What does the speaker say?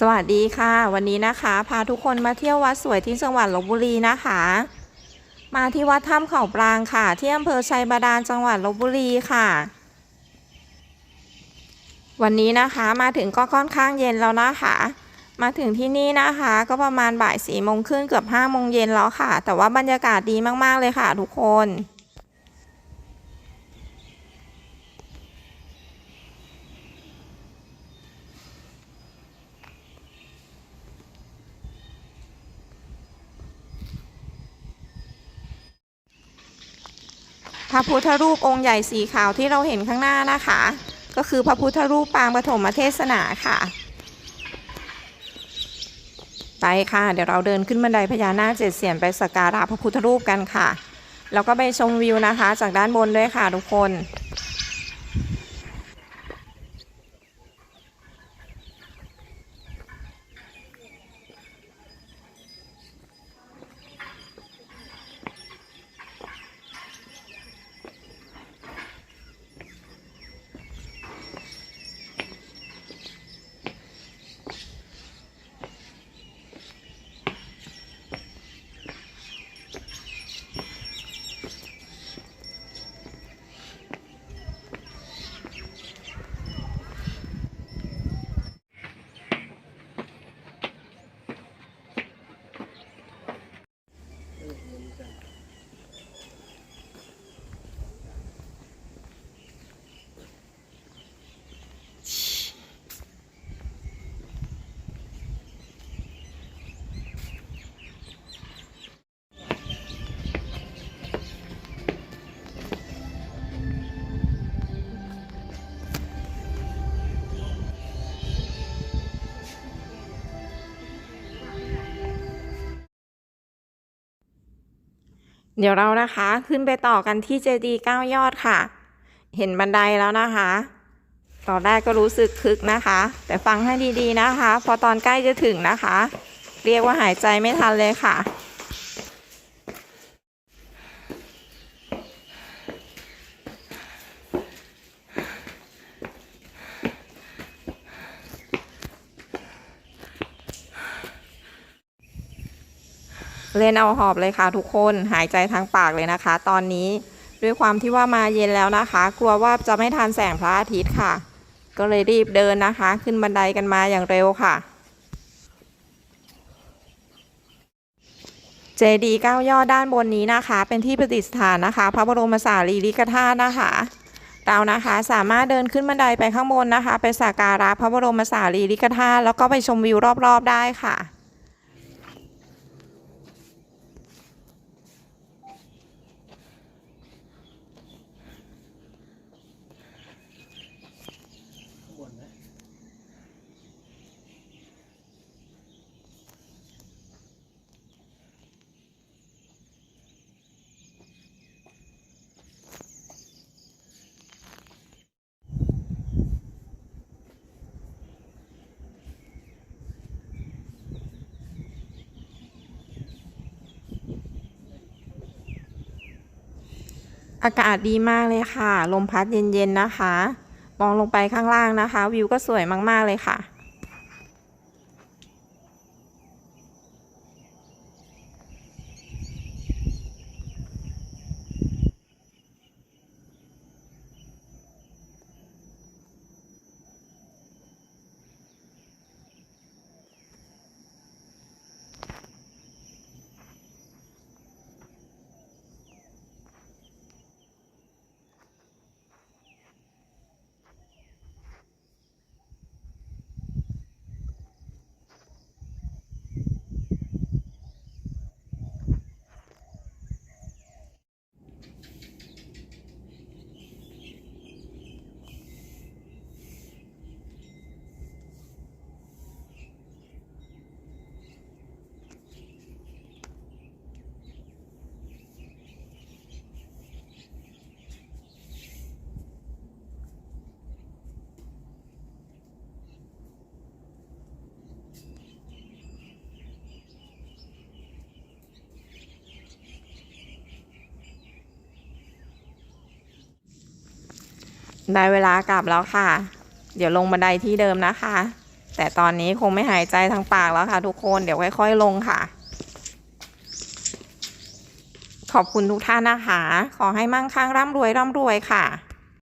สวัสดีค่ะ วันนี้นะคะ พาทุกคนมาเที่ยววัดสวยที่จังหวัดลบบุรีนะคะ มาที่วัดถ้ำเขาปรางค่ะ ที่อำเภอชัยบาดาลจังหวัดลบบุรีค่ะ วันนี้นะคะมาถึงก็ค่อนข้างเย็นแล้วนะคะ มาถึงที่นี่นะคะ ก็ประมาณบ่ายสี่โมงครึ่งเกือบห้าโมงเย็นแล้วค่ะ แต่ว่าบรรยากาศดีมากๆเลยค่ะ ทุกคน ระพุทธรูปองค์ใหญ่สีขาวที่เราเห็นข้างหน้านะคะ ก็คือพระพุทธรูปปางปฐมเทศนาค่ะ ไปค่ะ เดี๋ยวเราเดินขึ้นบันไดพญานาคเจ็ดเสียนไปสักการะพระพุทธรูปกันค่ะ แล้วก็ไปชมวิวนะคะ จากด้านบนด้วยค่ะทุกคน เดี๋ยวเรานะคะขึ้นไปต่อกันที่เจดีย์เก้ายอดค่ะ เห็นบันไดแล้วนะคะ ตอนแรกก็รู้สึกคึกนะคะ แต่ฟังให้ดีๆนะคะ พอตอนใกล้จะถึงนะคะ เรียกว่าหายใจไม่ทันเลยค่ะ เล่นเอาหอบเลยค่ะทุกคนหายใจทางปากเลยนะคะ ตอนนี้ด้วยความที่ว่ามาเย็นแล้วนะคะ กลัวว่าจะไม่ทันแสงพระอาทิตย์ค่ะ ก็เลยรีบเดินนะคะ ขึ้นบันไดกันมาอย่างเร็วค่ะเจดีย์เก้ายอดด้านบนนี้นะคะ เป็นที่ประดิษฐานนะคะ พระบรมสารีริกธาตุนะคะ เรานะคะสามารถเดินขึ้นบันไดไปข้างบนนะคะ ไปสักการะพระบรมสารีริกธาตุแล้วก็ไปชมวิวรอบๆได้ค่ะ อากาศดีมากเลยค่ะ ลมพัดเย็นๆนะคะ มองลงไปข้างล่างนะคะ วิวก็สวยมากๆเลยค่ะ ได้เวลากลับแล้วค่ะ เดี๋ยวลงบันไดที่เดิมนะคะ แต่ตอนนี้คงไม่หายใจทางปากแล้วค่ะ ทุกคน เดี๋ยวค่อยๆลงค่ะ ขอบคุณทุกท่านนะคะ ขอให้มั่งคั่งร่ำรวยร่ำรวยค่ะ